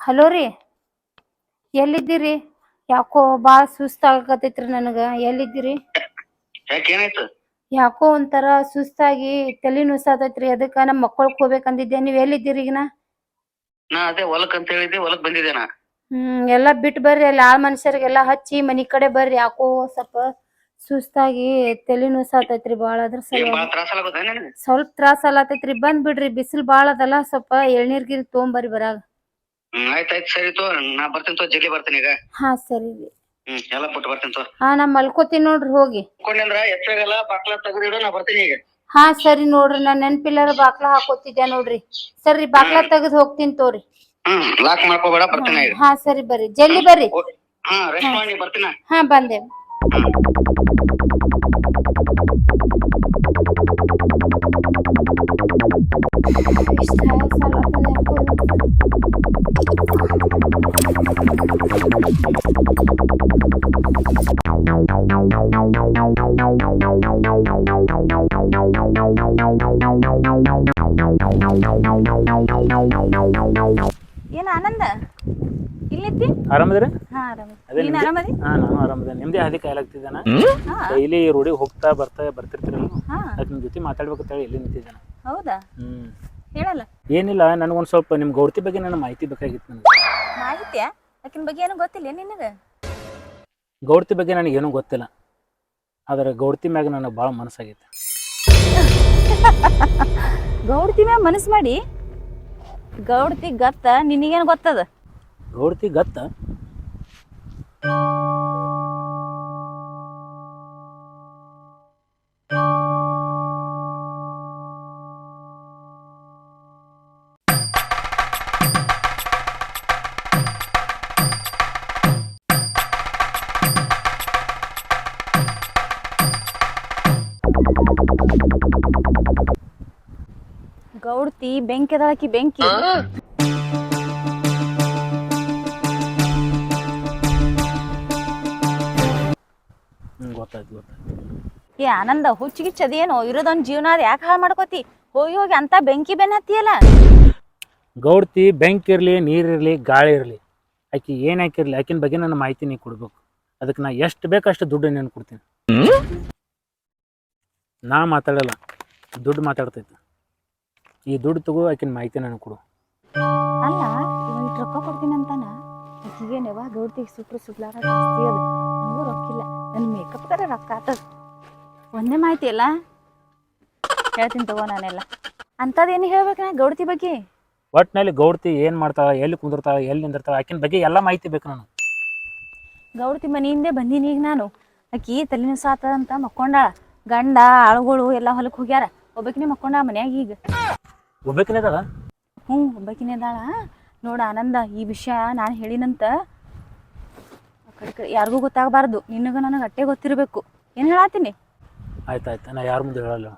Hello ರೀ. ಎಲ್ಲಿದ್ದೀರಿ? ಯಾಕೋ ಬಾಳ ಸುಸ್ತಾಗತೈತ್ರಿ ನನಗ. ಎಲ್ಲಿದ್ದೀರಿ? ಯಾಕೆ ಏನಾಯ್ತು? ಯಾಕೋ ಒಂಥರ ಸುಸ್ತಾಗಿ ತಲೆ ನುಸಾತೈತ್ರಿ. ಅದಕ್ಕ ನಮ್ ಮಕ್ಕಳ್ ಹೋಗ್ಬೇಕಂದಿದ್ದೆ ನೀವು ಎಲ್ಲಿದ್ದೀರಿ ಈಗಿನ? ನಾ ಅದೇ ಹೊಲಕ್ ಅಂತ ಹೇಳಿದ್ದೆ. ಹೊಲಕ್ ಬಂದಿದ್ದೆ ನಾ. ಹ್ಮ್ ಎಲ್ಲ ಬಿಟ್ಟು ಬರ್ರಿ. ಅಲ್ಲಿ ಆಳ್ ಮನುಷ್ಯರಿಗೆಲ್ಲ ಹಚ್ಚಿ ಮನಿ ಕಡೆ ಬರ್ರಿ. ಯಾಕೋ ಸ್ವಲ್ಪ ಸುಸ್ತಾಗಿ ತಲೆ ನುಸಾತೈತ್ರಿ ಬಾಳ. ಅದ್ರ ಏನ್ ಸಲುವಾಗಿ ಬಾಳ ತ್ರಾಸ ಆಗತ್ತ ನಿನಗೆ? ಸ್ವಲ್ಪ ತ್ರಾಸ ಆಲತೈತ್ರಿ ಬಂದ್ ಬಿಡ್ರಿ. ಬಿಸಿಲು ಬಾಳ ಅದಲ್ಲ. ಸ್ವಲ್ಪ ಎಳ್ನೀರ್ ಗಿರ್ ತೊಗೊಂಬರ್ರಿ ಬರಾಗ. ಹ್ಮ್ ಆಯ್ತಾಯ್ತು ಸರಿ ತೋ ನಾ ಬರ್ತೀನಿ ತೋ ಜಲ್ದಿ ಬರ್ತೀನಿ ಈಗ. ಹಾ ಸರಿ ರೀ. ಹ್ಮ್ ಎಲ್ಲ ಬಿಟ್ಟು ಬರ್ತೀನಿ ತೋ ಹಾ ನಾ ಮಲ್ಕೋತೀನಿ ನೋಡ್ರಿ ಹೋಗಿ. ಕೊಂಡ್ರ ಎಷ್ಟಾಗಲ್ಲ ಬಾಕ್ಲ ತೆಗೆದಿಡು ನಾ ಬರ್ತೀನಿ ಈಗ. ಹಾ ಸರಿ ನೋಡ್ರಿ ನಾ ನೆನ್ಪಿಲ್ಲಾರ ಬಾಕ್ಲ ಹಾಕೋತಿದ್ದೆ ನೋಡ್ರಿ. ಸರಿ ಬಾಕ್ಲ ತೆಗೆದ್ ಹೋಗ್ತೀನಿ ತೋರಿ ಹ್ಮ್ ಲಾಕ್ ಮಾಡ್ಕೋಬೇಡ ಬರ್ತೀನಿ ಈಗ. ಹಾ ಸರಿ ಬರ್ರಿ. ಜಲ್ದಿ ಬರ್ರಿ. ಓ- ಹಾ. ರೆಸ್ಟ್ ಮಾಡಿ ಬರ್ತೀನ? ಹಾ ಬಂದೆ. ಎಷ್ಟ್ ಆಯಾಸ ಆಗ್ಲತ್ತದ ಯಾಕೋ ಇವತ್ತು. ಏನ ಆನಂದ ಆರಾಮದ್ರಿ? ಹಾ ಆರಾಮ ಅದೇ ನೀನ್ ನಿಮ್ದೇ- ಆರಾಮದಿ? ಹಾ ನಾನು ಆರಾಮದ ನಿಮ್ದೇ ಹಾದಿ ಕಾಯಲಾಗ್ತಿದ್ದಾನ ಹಾ. ಡೈಲಿ ರೋಡಿಗೆ ಹೋಗ್ತಾ ಬರ್ತಾ ಬರ್ತಿರ್ತೀರಲ್ಲ? ಹಾ. ಅದಕ್ಕೆ ಜೊತೆ ಮಾತಾಡ್ಬೇಕಂತ ಹೇಳಿ ಇಲ್ಲಿ ನಿಂತಿದ್ದಾನ. ಹೌದಾ? ಹ್ಮ್. ಹೇಳಲ್ಲ. ಏನಿಲ್ಲ ನನಗೊಂದು ಸ್ವಲ್ಪ ನಿಮ್ಮ ಗೌರ್ತಿ ಬಗ್ಗೆ ನನ್ನ ಮಾಹಿತಿ ಬೇಕಾಗಿತ್ತು ನನಗೆ. ಮಾಹಿತಿಯ? ಆಕಿನ ಬಗ್ಗೆ ಏನು ಗೊತ್ತಿಲ್ಲ ನಿನಗ? ಗೌರ್ತಿ ಬಗ್ಗೆ ನನಗೇನೂ ಗೊತ್ತಿಲ್ಲ. ಆದರೆ ಗೌರ್ತಿ ಮ್ಯಾಗ ನನಗೆ ಭಾಳ ಮನಸ್ಸಾಗೈತೆ. ಗೌಡ್ತಿ ಮ್ಯಾಗ ಮನಸ್ ಮಾಡಿ. ಗೌಡ್ತಿ ಗತ್ತ ನಿನಗೇನು ಗೊತ್ತದ? ಗೌಡ್ತಿ ಗತ್ತ ಗೌಡ್ತಿ ಬೆಂಕಿ ಅದಾಳಕಿ ಬೆಂಕಿ ಗೊತ್ತಾಯ್ತು ಗೊತ್ತಾಯ್ತು. ಏ ಆನಂದ ಹುಚ್ಚಿಗೆ ಚದೇನೋ ಇರೋದೊಂದು ಜೀವನ ಅದು ಯಾಕೆ ಹಾಳು ಮಾಡ್ಕೋತಿ? ಹೋಗಿ ಹೋಗಿ ಅಂತ ಬೆಂಕಿ ಬೆನ್ ಹತ್ತಿಯಲ್ಲ? ಗೌಡ್ತಿ ಬೆಂಕಿ ಇರಲಿ ನೀರಿರಲಿ ಗಾಳಿ ಇರಲಿ. ಆಕೆ ಏನು ಹಾಕಿರಲಿ? ಆಕಿನ ಬಗ್ಗೆ ನನ್ನ ಮಾಹಿತಿ ನೀ ಕೊಡ್ಬೇಕು. ಅದಕ್ಕೆ ನಾ ಎಷ್ಟು ಬೇಕು ಅಷ್ಟು ದುಡ್ಡು ನೀನು ಕೊಡ್ತೀನಿ. ನಾ ಮಾತಾಡಲ್ಲ ದುಡ್ಡು ಮಾತಾಡ್ತೈತೆ. ಈ ದುಡ್ಡು ತಗೋ ಆಕಿನ ಮಾಹಿತಿ ನನಗೆ ಕೊಡು. ಅಲ್ಲ ಒಂದು ರೊಕ್ಕ ಕೊಡ್ತೀನಿ ಅಂತಾನ ಆಕಿಗೇನವ ಗೌಡ್ತಿಗೆ ಸುಟ್ರು ಸುಡ್ಲಾರ ಜಾಸ್ತಿ ಅದ. ನನಗೂ ರೊಕ್ಕಿಲ್ಲ. ನನ್ನ ಮೇಕಪ್ಗಾರ ರೊಕ್ಕ ಆತದ. ಒಂದೇ ಮಾಹಿತಿ ಅಲ್ಲ? ಹೇಳ್ತೀನಿ ತಗೋ ನಾನೆಲ್ಲ. ಅಂಥದ್ದೇನು ಹೇಳ್ಬೇಕು ನಾ ಗೌಡತಿ ಬಗ್ಗೆ? ಒಟ್ಟಿನಲ್ಲಿ ಗೌಡತಿ ಏನು ಮಾಡ್ತಾಳ ಎಲ್ಲಿ ಕುಂದಿರ್ತಾಳ ಎಲ್ಲಿ ನಿಂದಿರ್ತಾಳ ಆಕಿನ ಬಗ್ಗೆ ಎಲ್ಲ ಮಾಹಿತಿ ಬೇಕು ನಾನು ಗೌಡತಿ ಮನೆಯಿಂದ ಬಂದೀನಿ ಈಗ ನಾನು. ಆಕಿ ತಲೆನೂ ಸಾತದ ಅಂತ ಮಕ್ಕೊಂಡಾಳ. ಗಂಡ ಆಳುಗಳು ಎಲ್ಲ ಹೊಲಕ್ಕೆ ಹೋಗ್ಯಾರ. ಒಬ್ಬಕಿನೇ ಮಕ್ಕೊಂಡಾಳ ಮನ್ಯಾಗ ಈಗ. ಒಬ್ಬಕಿನ ಹ್ಞೂ ಒಬ್ಬಕಿನೇ ಅದಾಳ. ನೋಡ ಆನಂದ ಈ ವಿಷಯ ನಾನು ಹೇಳಿನಂತ ಕಡೆ ಕಡೆ ಯಾರಿಗೂ ಗೊತ್ತಾಗಬಾರ್ದು. ನಿನಗೂ ನನಗೆ ಅಟ್ಟೆ ಗೊತ್ತಿರಬೇಕು. ಏನು ಹೇಳತ್ತೀನಿ ಆಯ್ತು ಆಯ್ತು ನಾ ಯಾರ ಮುಂದೆ ಹೇಳಲ್ಲ.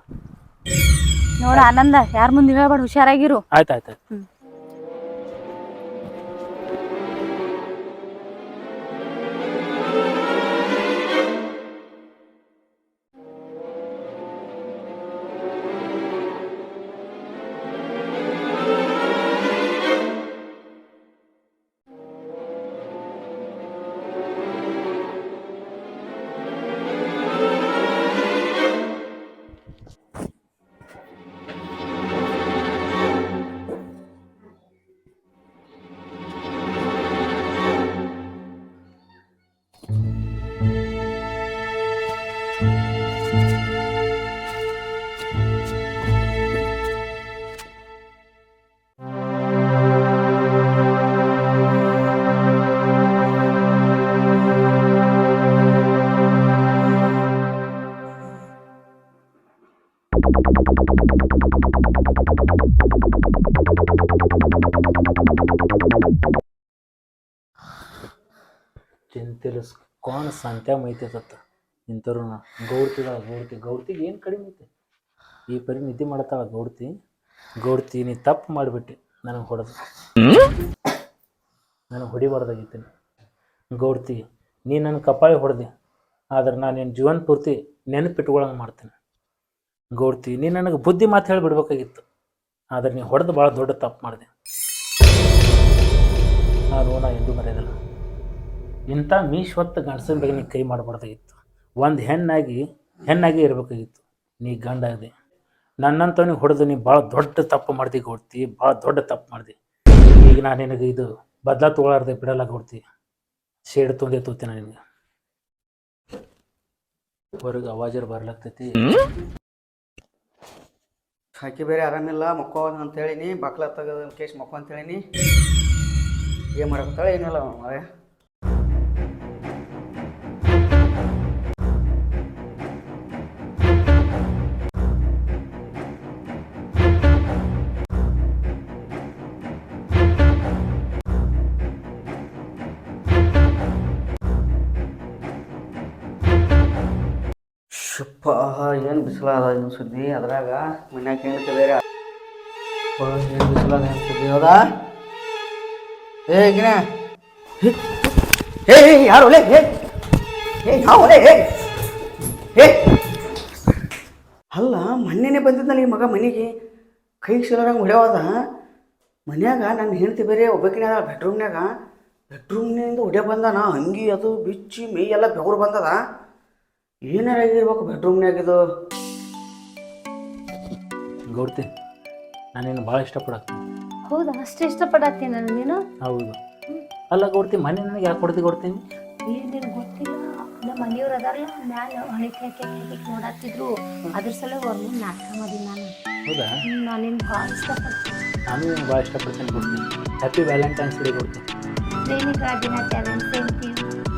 ನೋಡ ಆನಂದ ಯಾರ ಮುಂದೆ ಹೇಳಬಾರ್ದು ಹುಷಾರಾಗಿರು. ಆಯ್ತು ಆಯ್ತು. ಆಯ್ತು ಕೋಣ ಸಂತ್ಯ ಮೈತೈತತ್ತ ನಿಂತರು ಗೌಡ್ತಿದ ಗೌಡ್ತಿ. ಗೌಡ್ತಿಗೆ ಏನು ಕಡಿಮೆ ಐತೆ? ಈ ಪರಿ ನಿದ್ದೆ ಮಾಡತ್ತಾಳ ಗೌಡ್ತಿ. ಗೌಡ್ತಿ, ನೀ ತಪ್ಪು ಮಾಡಿಬಿಟ್ಟೆ. ನನಗೆ ಹೊಡೆದು. ನನಗೆ ಹೊಡಿಬಾರ್ದಾಗಿತ್ತೇನೆ. ಗೌಡ್ತಿ, ನೀ ನನ್ನ ಕಪಾಳಿ ಹೊಡೆದೆ. ಆದ್ರೆ ನಾನು ನಿನ್ನ ಜೀವನ ಪೂರ್ತಿ ನೆನಪಿಟ್ಕೊಳಂಗೆ ಮಾಡ್ತೀನಿ. ಗೌಡ್ತಿ, ನೀ ನನಗೆ ಬುದ್ಧಿ ಮಾತು ಹೇಳಿಬಿಡ್ಬೇಕಾಗಿತ್ತು. ಆದ್ರೆ ನೀ ಹೊಡೆದು ಭಾಳ ದೊಡ್ಡ ತಪ್ಪು ಮಾಡಿದೆ. ಆ ಋಣ ಎಂದೂ ಮರೆಯೋದಿಲ್ಲ. ಇಂಥ ಮೀಶ್ವತ್ತು ಗಂಡಸಿನ ಬಗ್ಗೆ ನೀ ಕೈ ಮಾಡಬಾರ್ದಾಗಿತ್ತು. ಒಂದು ಹೆಣ್ಣಾಗಿ ಹೆಣ್ಣಾಗಿ ಇರಬೇಕಾಗಿತ್ತು. ನೀ ಗಂಡ ಇದೆ ನನ್ನಂತವನಿಗೆ ಹೊಡೆದು ನೀ ಭಾಳ ದೊಡ್ಡ ತಪ್ಪು ಮಾಡ್ದಿ ಕೊಡ್ತಿ ಭಾಳ ದೊಡ್ಡ ತಪ್ಪು ಮಾಡ್ದಿ ಈಗ ನಾನು ನಿನಗೆ ಇದು ಬದಲ ತೊಗೊಳಾರ್ದೆ ಬಿಡಲ್ಲ ಕೊಡ್ತಿ ಶೇಡ್ ತೊಂದೇ ತೋತಿ ನಾನು ನಿನಗೆ. ಹೊರಗೆ ಅವಾಜರ್ ಬರ್ಲಾಗ್ತೈತಿ. ಹಾಕಿ ಬೇರೆ ಆರಾಮಿಲ್ಲ, ಮಕ್ಕೋ ಅಂತ ಹೇಳಿನಿ. ಬಾಕ್ಲ ತೆಗೆದ ಕೇಸ್ ಮಕ್ಕೋ ಅಂತ ಹೇಳಿನಿ. ಏನು ಮಾಡಕತ್ತಾಳೆ ಏನಿಲ್ಲ ಮರೆ ಶಪ್ಪ ಏನು ಬಿಸಿಲಾದ ಏನು ಸುದ್ದಿ? ಅದ್ರಾಗ ಮನ್ಯಾಗ ಬೇರೆ ಏನು ಬಿಸಿಲಾದ ಏನು ಸುದ್ದಿ? ಹೌದಾ? ಏ ಗಿನ ಹೇ ಯಾರು ಒಲೆ ಹೇ ಹೇ ಯಾವ ಒಲೆ ಹೇ ಹೇ. ಅಲ್ಲ, ಮೊನ್ನೆನೆ ಬಂದಿದ್ದ ಈ ಮಗ ಮನೆಗೆ. ಕೈ ಸಿಲರಂಗೆ ಹೊಡೆಯೋದ ಮನ್ಯಾಗ ನನ್ನ ಹೆಂಡತಿ ಬೇರೆ ಒಬ್ಬಕಿನ ಬೆಡ್ರೂಮ್ನ್ಯಾಗ ಬೆಡ್ರೂಮ್ನಿಂದ ಹೊಡೆ ನಾ ಅಂಗಿ ಅದು, ಬಿಚ್ಚಿ ಮೈ ಎಲ್ಲ ಬೆವರು ಬಂದದ. ಏನಾರ ಆಗಿರ್ಬೇಕು ಬೆಡ್ರೂಮ್ನ್ಯಾಗ ಇದು. ಗೌಡ್ತಿ ನಾನೇನು ಭಾಳ ಇಷ್ಟಪಡತ್ತೆ ಹೌದಾ? ಅಷ್ಟು ಇಷ್ಟಪಡತ್ತೆ ನಾನು ನೀನು? ಹೌದು. ಅಲ್ಲ ಗೌಡ್ತಿ ಮನೆ ನನಗೆ ಯಾಕೆ ಕೊಡ್ತಿ ಕೊಡ್ತೀನಿ ಏನೇನು ಗೊತ್ತಿಲ್ಲ? ನಮ್ಮ ಮನೆಯವ್ರು ಅದಾರಲ್ಲ ಮ್ಯಾಲ ಹೊಳಿಕೆ ಹಾಕಿ ಹಾಕಿ ನೋಡತ್ತಿದ್ರು. ಅದ್ರ ಸಲ ಒಂದು ನಾಟಕ ನಾನು. ಹೌದಾ? ನಾನು ನಿನ್ನ ಭಾಳ ಇಷ್ಟಪಡ್ತೀನಿ. ನಾನು ನಿಮ್ಗೆ ಭಾಳ ಇಷ್ಟಪಡ್ತೀನಿ ಕೊಡ್ತೀನಿ ಹ್ಯಾಪಿ ವ್ಯಾಲೆಂಟೈನ್ಸ್ ಡೇ ಕೊಡ್ತೀನಿ ಸೇಮ್ ಟು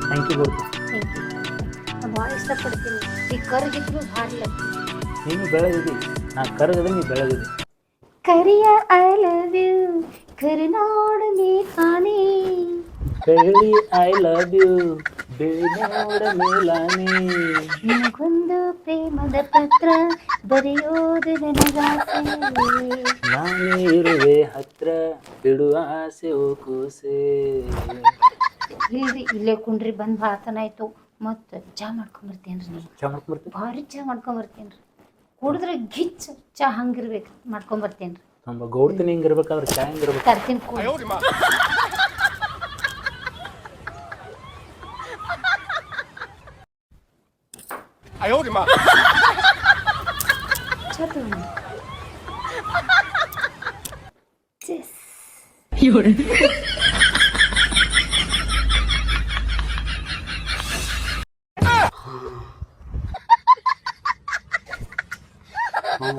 ಥ್ಯಾಂಕ್ ಯು ಗೌರ್ತಿ ಥ್ಯಾಂಕ್ ಯು ಭಾಳ ಇಷ್ಟಪಡ್ತೀನಿ. ಈ ಕರ್ಗಿದ್ರು ಭಾಳ ನೀನು ಬೆಳೆದಿದ್ದಿ. ನಾ ಕರಗದ ನೀ ಬೆಳಗಿದಿ ಕರಿಯ ಐ ಲವ್ ಯು ಕರುನಾಡು ನೀ ಕಾಣಿ. ಬೆಳ್ಳಿ ಐ ಲವ್ ಯು ಬೆಳ್ಳಿ ನೋಡ ಮೇಲಾನಿ ನಿನಗೊಂದು ಪ್ರೇಮದ ಪತ್ರ ಬರೆಯೋದು ನನಗಾಸೆ. ನಾನೇ ಇರುವೆ ಹತ್ರ ಬಿಡು ಆಸೆ ಓ ಕೂಸೆ. ಇಲ್ರಿ ಇಲ್ಲೇ ಕುಂಡ್ರಿ ಬಂದ್ ಭಾಳತನ ಆಯ್ತು ಮತ್ತ ಚಾ ಮಾಡ್ಕೊಂಬರ್ತೇನ್ರಿ ನೀವು ಚಾ ಮಾಡ್ಕೊಂಬರ್ತೀನಿ ಭಾರಿ ಚಾ ಮಾಡ್ಕೊಂಬರ್ತೇನ್ರಿ ಕುಡಿದ್ರೆ ಗಿಚ್ ಚಹಾ ಹಂಗಿರ್ಬೇಕು ಮಾಡ್ಕೊಂಬರ್ತೇನ್ರಿ ನಮ್ಮ ಗೌಡ್ತೀನಿ ಹಿಂಗಿರ್ಬೇಕಾದ್ರೆ ಚಾ ಹಿಂಗಿರ್ಬೇಕು. ತರ್ತೀನಿ ಕೂಡ. ಚಾ ತಗೊಂಡು. ಚೆಸ್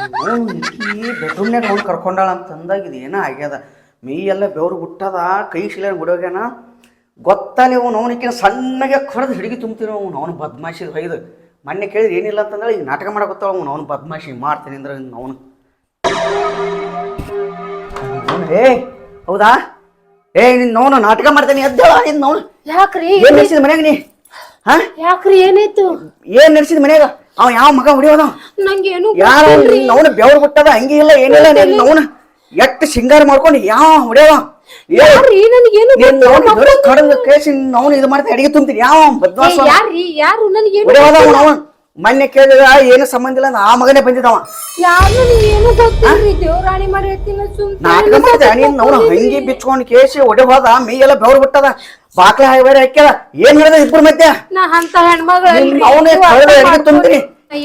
ಈ ಬೆಡ್ರೂಮ್ನ್ಯಾಗ ಅವ್ನು ಕರ್ಕೊಂಡಾಳ ಅಂತ ಅಂದಾಗ ಇದು ಏನೋ ಆಗ್ಯದ. ಮೈ ಎಲ್ಲ ಬೆವರು ಬಿಟ್ಟದ ಕೈ ಶಿಲೆ ಬಿಡೋಗ್ಯಾನ ಗೊತ್ತಲ್ಲಿ ಅವನು ಅವನಿಗೆ ಸಣ್ಣಗೆ ಕಡ್ದು ಹಿಡಿಗಿ ತುಂಬ್ತೀವಿ ಅವ್ನು ಅವನು ಬದ್ಮಾಶಿ ಹೊಯ್ದು ಮೊನ್ನೆ ಕೇಳಿದ್ರೆ ಏನಿಲ್ಲ ಅಂತಂದ್ರೆ ಈಗ ನಾಟಕ ಮಾಡಕತ್ತಾವ ಅವನು ಅವನು ಬದ್ಮಾಶಿ ಮಾಡ್ತೀನಿ ಅಂದ್ರೆ ಅವನು. ಏ ಹೌದಾ? ಏ ನಿನ್ನ ಅವನು ನಾಟಕ ಮಾಡ್ತೇನೆ ಎದ್ದೇಳ ನಿನ್ನ ಅವನು. ಯಾಕ್ರಿ? ಏನ್ ನಡೆಸಿದ ಮನ್ಯಾಗ ನೀ? ಹಾ? ಯಾಕ್ರಿ ಏನಾಯ್ತು? ಏನ್ ನಡೆಸಿದ ಮನ್ಯಾಗ? ಅವ ಯಾವ ಮಗ ಹೊಡಿಯೋದ? ನಂಗೇನು ಯಾರು ಅವನು? ಬೆವರು ಬಿಟ್ಟದ ಹಂಗೆ ಇಲ್ಲ ಏನಿಲ್ಲ ನಿನ್ನ ಅವನ ಎಟ್ಟು ಸಿಂಗಾರ ಮಾಡ್ಕೊಂಡು ಯಾವ ಹೊಡೆಯವ? ಯಾರ್ರಿ? ನನಗೇನು ಕಡದ ಕೇಸಿ ಅವನು ಇದು ಮಾಡ್ತಾ ಅಡಿಗೆ ತುಂಬ್ತೀನಿ. ಯಾವ ಬದ್ವಾಸ? ಯಾರ್ರಿ? ಯಾರು? ನನಗೇನು ಹೊಡೆಯೋದ ಅವನ್? ಮೊನ್ನೆ ಕೇಳಿದ ಏನು ಸಂಬಂಧ ಇಲ್ಲ ಆ ಮಗನೇ ಬಂದಿದ್ದವ ಯಾರು ನನಗೇನು ಗೊತ್ತಿಲ್ರಿ ದೇವ್ರಾಣಿ ಮಾಡಿ ಹೇಳ್ತೀನಿ ನಾಟಕ ಮಾಡಿದ ನೀನ್ ಅವನು ಹಂಗಿ ಬಿಚ್ಕೊಂಡ್ ಕೇಸಿ ಒಡೆ ಹೋದ ಮೈ ಎಲ್ಲ ಬೆವರು ಬಿಟ್ಟದ. ಬಾಕ್ಲೆ ಹಾಯ್ಬೇರೆ ಹಾಕ್ಯದ ಏನ್ ಹೇಳಿದ ಇಬ್ಬರ ಮಧ್ಯ? ನಾ ಅಂತ ಹೆಣ್ಮಗಳು ಅವನೇ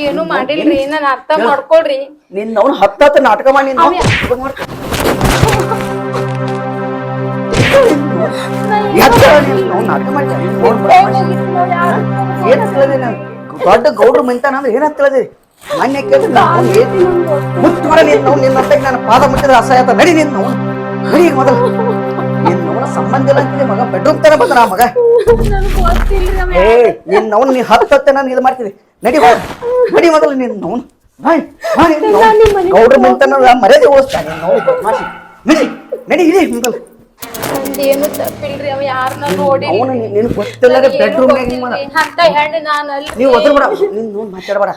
ಏನು ಮಾಡಿಲ್ರಿ ನಾನು ಅರ್ಥ ಮಾಡ್ಕೊಳ್ರಿ. ನಿನ್ನ ಅವನು ನಾಟಕ ಮಾಡಿ ನಿನ್ನ ನಾಟಕ ಮಾಡಿ ಏನ್ ನಾನು? ದೊಡ್ಡ ಗೌಡ್ರು ಮಂತಾನ ಅಂದ್ರೆ ಏನಂತ ತಿಳಿದಿ ಮೊನ್ನೆ ಕೇಳಿದ್ರೆ ನಾವು ಮುತ್ತು ಮಾಡ ನಿನ್ನ ಅವ್ನು ನಿನ್ನ ಹತ್ತಿರ ನಾನು ಪಾದ ಮುಟ್ಟಿದ್ರೆ ಅಸಹಾಯ ನಡಿ ನಿನ್ನ ಅವ್ನು ನಡಿ ಮೊದಲು. ನಿನ್ನ ಅವನ ಸಂಬಂಧ ಇಲ್ಲ ಅಂತಿದೆ ಮಗ ಬೆಡ್ರೂಮ್ ತರ ಬಂದ ನಾ ಮಗ. ಏ ನಿನ್ನ ಅವ್ನು ನೀ ಹತ್ತು ಹತ್ತೆ ನಾನು ಇದು ಮಾಡ್ತೀನಿ. ನಡಿ ಬಾ ನಡಿ ಮೊದಲು ನಿನ್ನ ಅವನು ಗೌಡ್ರು ಮಂತನ ಮರ್ಯಾದೆ ಓಡಿಸ್ತಾನೆ. ನಡಿ ನಡಿ ಇಡಿ ಮೊದಲು. ಏನು ತಪ್ಪಿಲ್ರಿ ಅವ ಯಾರನ್ನ ನೋಡಿ ಅವನು ನಿನ್ ಗೊತ್ತಿಲ್ಲದೆ ಬೆಡ್ರೂಮ್ ಅಂತ ಹೆಣ್ಣು ನಾನಲ್ಲ ನೀವು ಒದರ್ಬೇಡ ನಿನ್ ನೋಡ್ ಮಾತಾಡಬೇಡ.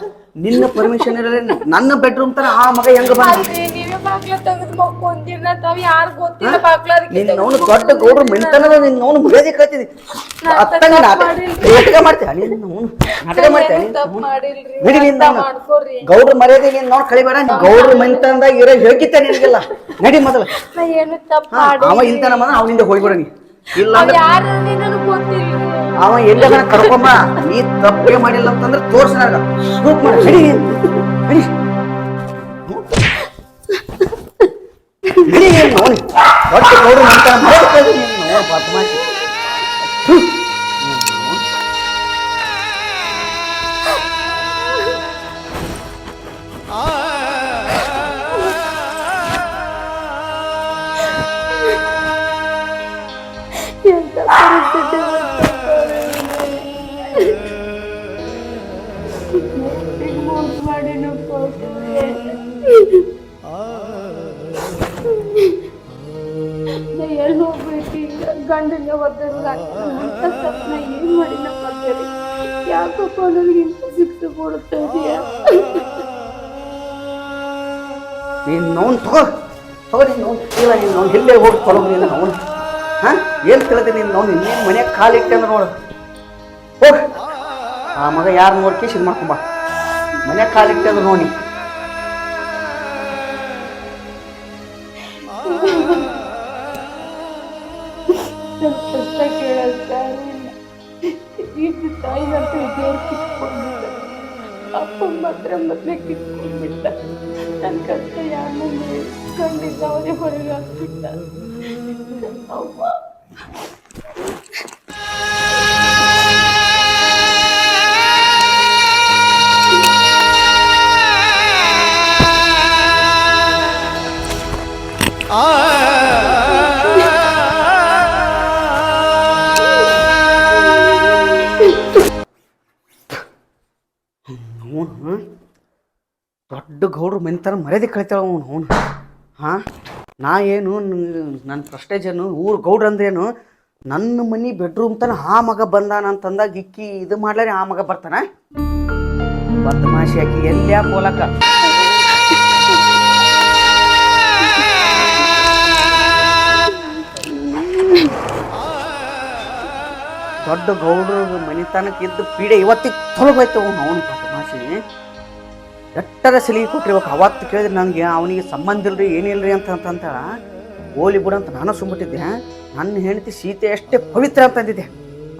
ನಿನ್ನ ಪರ್ಮಿಷನ್ ಇರಲಿ ನನ್ನ ಬೆಡ್ರೂಮ್ ತರ ಆ ಮಗ ಹೆಂಗ ಬಂದ? ನೀವೇ ಬಾಗ್ಲ ತೆಗೆದು ಮಕ್ಕೊಂದಿನ ತಾವ್ ಯಾರು ಗೊತ್ತಿಲ್ಲ ಬಾಗ್ಲ ನಿನ್ನ ಅವನು ದೊಡ್ಡ ಗೌಡ್ರು ನಿನ್ನ ಅವನು ಮರ್ಯಾದೆ ಕಳ್ತಿದಿ. ಅತ್ತಂಗ ನಾಟಕ ನಾಟಕ ಮಾಡ್ತೀಯ? ನಿನ್ನ ಅವನು ನಾಟಕ ಮಾಡ್ತೀಯ? ನಿನ್ನ ಮಾಡಿಲ್ರಿ. ನಿನ್ನ ಅರ್ಥ ಗೌಡ್ರ ಮರ್ಯಾದೆ ನೀನ್ ನೋಡ್ ಕಳಿಬೇಡ. ಗೌಡ್ರ ಮೆಂತನದಾಗ ಇರೋ ಯೋಗ್ಯತೆ ನಿನಗಿಲ್ಲ. ನಡಿ ಮೊದಲು. ಅವ ಇಂತನ ಮನ ಅವನಿಂದ ಹೋಗ್ಬಿಡ ನೀ. ಇಲ್ಲ ಅವ್ ಅಂದ್ರೆ ಯಾರು ಎಲ್ಲದನ್ನ ಕರ್ಕೊಂಬ ನೀ ತಪ್ಪೇ ಮಾಡಿಲ್ಲ ಅಂತಂದ್ರೆ ತೋರ್ಸ ನನಗ. ಪ್ರೂಫ್ ಮಾಡಿ ನಡಿ. ಮಾಡ್ತಾ ಈಗ ಗಂಡನ ಒದ್ದರು ಅಂತ ತಪ್ಪು ನಾ ಏನ್ ಮಾಡಿ ನಮ್ಮ ಮಕ್ಕಳಿಗೆ ಯಾಕಪ್ಪ ನನಗೆ ಇಂಥ ಶಿಕ್ಷೆ ಕೊಡುತ್ತಾ ಇದೆಯಾ ನೀನ್ ನೋನ್ ತಗೋ. ತಗೋ ನೀನ್ ನೋನ್. ಇಲ್ಲ ಎಲ್ಲೇ ಹೋಗಿ ತೊಲಗು ನೀನು ನೋನ್. ಹಾ? ಏನು ತಿಳಿದೆ ನೀನು ನೋನ್? ಇನ್ನೇನು ಮನ್ಯಾಗ ಕಾಲಿಟ್ಟೆ ಅಂದ್ರೆ ನೋಡು. ಹೋಗ. ಆ ಮಗ ಯಾರು ನೋಡ್ಕೇಶ್ ಇದು ಮಾಡ್ಕೊಂಬ ಮನ್ಯಾಗ ಕಾಲಿಟ್ಟೆ ಅಂದ್ರೆ ನೋಡಿ ಮಾತ್ರ ಮೊದಲೇ ಕಿತ್ಕೊಂಡ್ಬಿಟ್ಟ ನನ್ನ ಕಷ್ಟ ಯಾರು ಕಂಡಿದ್ದ ಅವರೇ ಹೊರಗೆ ಹಾಕ್ಬಿಟ್ಟ ಮೆಂತಾನ ಮರ್ಯಾದೆ ಕಳಿತಾಳ ಅವನು ಅವನು. ಹಾಂ? ನಾ ಏನು ನನ್ನ ಪ್ರೆಸ್ಟೇಜ್ ಏನು, ಊರು ಗೌಡ್ರ ಅಂದ್ರೇನು ನನ್ನ ಮನೆ ಬೆಡ್ರೂಮ್ ತನ ಆ ಮಗ ಬಂದಾನ ಅಂತಂದಾಗ ಇಕ್ಕಿ ಇದು ಮಾಡ್ಲಾರೆ, ಆ ಮಗ ಬರ್ತಾನ? ಬದಮಾಶಿ ಹಾಕಿ ಎಲ್ಲ್ಯಾ ಪೋಲಕ ದೊಡ್ಡ ಗೌಡ್ರ ಮನೆತನಕ್ಕೆ ಇದ್ದ ಪೀಡೆ ಇವತ್ತಿಗೆ ತೊಲಗೋಯ್ತು ಅವನು ಅವನು ಬದಮಾಶಿ. ಎಟ್ಟರ ಸಲಿಗೆ ಕೊಟ್ಟಿರ್ಬೇಕು. ಅವತ್ತು ಕೇಳಿದ್ರೆ ನನಗೆ ಅವನಿಗೆ ಸಂಬಂಧ ಇಲ್ರಿ ಏನಿಲ್ಲರಿ ಅಂತ ಅಂತ ಗೋಲಿ ಬಿಡಂತ ಅಂತ ನಾನು ಸುಮ್ಬಿಟ್ಟಿದ್ದೆ ನನ್ನ ಹೆಂಡತಿ ಸೀತೆ ಅಷ್ಟೇ ಪವಿತ್ರ ಅಂತ ಅಂದಿದ್ದೆ.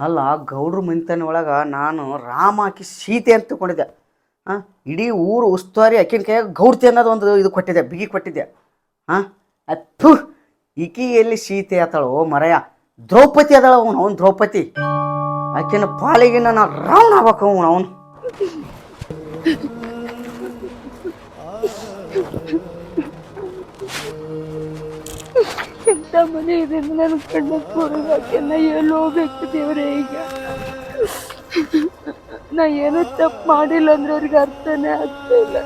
ಅಲ್ಲ ಗೌಡ್ರ ಮನಿತನ ಒಳಗೆ ನಾನು ರಾಮ ಆಕಿ ಸೀತೆ ಅಂತ ತಿಳ್ಕೊಂಡಿದ್ದೆ ಹಾಂ ಇಡೀ ಊರು ಉಸ್ತುವಾರಿ ಆಕಿನ ಕೈಯಾಗ ಗೌಡ್ತಿ ಅನ್ನೋದು ಒಂದು ಇದು ಕೊಟ್ಟಿದ್ದೆ, ಬಿಗಿ ಕೊಟ್ಟಿದ್ದೆ. ಹಾಂ ಅಥು ಈಕಿ ಎಲ್ಲಿ ಸೀತೆ ಆತಾಳೋ ಮರಯ. ದ್ರೌಪದಿ ಅದಾಳ ಅವನು ಅವನು ದ್ರೌಪದಿ. ಆಕಿನ ಪಾಲಿಗೆ ನಾನು ರಾವಣ ಆಗ್ಬೇಕು ಅವನು ಅವನು. ತಮ್ಮನೆ ಇದೆ ನನ್ನ ಕಣ್ಣ ನಾ ಎಲ್ಲಿ ಹೋಗ್ಬೇಕು ದೇವ್ರೆ ಈಗ ನಾ ಏನೂ ತಪ್ಪು ಮಾಡಿಲ್ಲ ಅಂದ್ರೆ ಅವ್ರಿಗೆ ಅರ್ಥನೇ ಆಗ್ತಿಲ್ಲ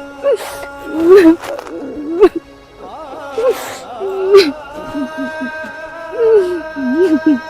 Mm-hmm.